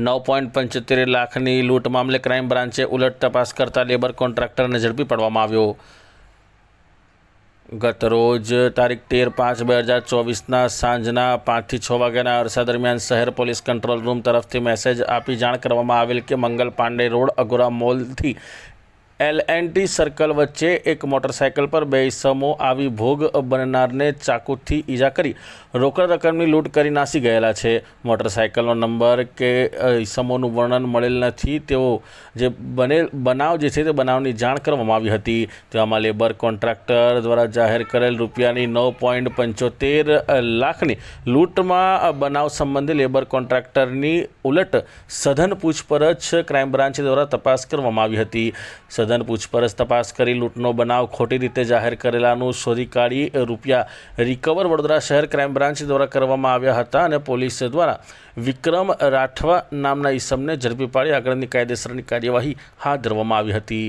નવ પોઈન્ટ પંચોતેર લાખની લૂંટ મામલે ક્રાઇમ બ્રાન્ચે ઉલટ તપાસ કરતા લેબર કોન્ટ્રાક્ટરને ઝડપી પાડવામાં આવ્યો. ગત રોજ તારીખ તેર પાંચ બે હજાર ચોવીસના સાંજના પાંચથી છ વાગ્યાના અરસા દરમિયાન શહેર પોલીસ કંટ્રોલ રૂમ તરફથી મેસેજ આપી જાણ કરવામાં આવેલ કે મંગલ પાંડે રોડ અગોરા મોલથી એલ એન્ડ ટી સર્કલ વચ્ચે એક મોટરસાયકલ પર બે ઇસમો આવી ભોગ બનનારને ચાકુથી ઈજા કરી રોકડ રકમની લૂંટ કરી નાસી ગયેલા છે. મોટરસાયકલનો નંબર કે ઇસમોનું વર્ણન મળેલ નથી. તેઓ જે બનેલ, બનાવ જે છે તે બનાવની જાણ કરવામાં આવી હતી. તેમાં લેબર કોન્ટ્રાક્ટર દ્વારા જાહેર કરેલ રૂપિયાની નવ પોઈન્ટ પંચોતેર લાખની લૂંટમાં બનાવ સંબંધે લેબર કોન્ટ્રાક્ટરની ઉલટ સઘન પૂછપરછ ક્રાઇમ બ્રાન્ચ દ્વારા તપાસ કરવામાં આવી હતી. સઘન પૂછપરછ તપાસ કરી લૂંટનો બનાવ ખોટી રીતે જાહેર કરેલાનું શોધી કાઢી રૂપિયા રિકવર વડોદરા શહેર ક્રાઇમ બ્રાન્ચ દ્વારા કરવામાં આવ્યા હતા અને પોલીસ દ્વારા વિક્રમ રાઠવા નામના ઈસમને ઝડપી પાડી આગળની કાયદેસરની કાર્યવાહી હાથ ધરવામાં આવી હતી.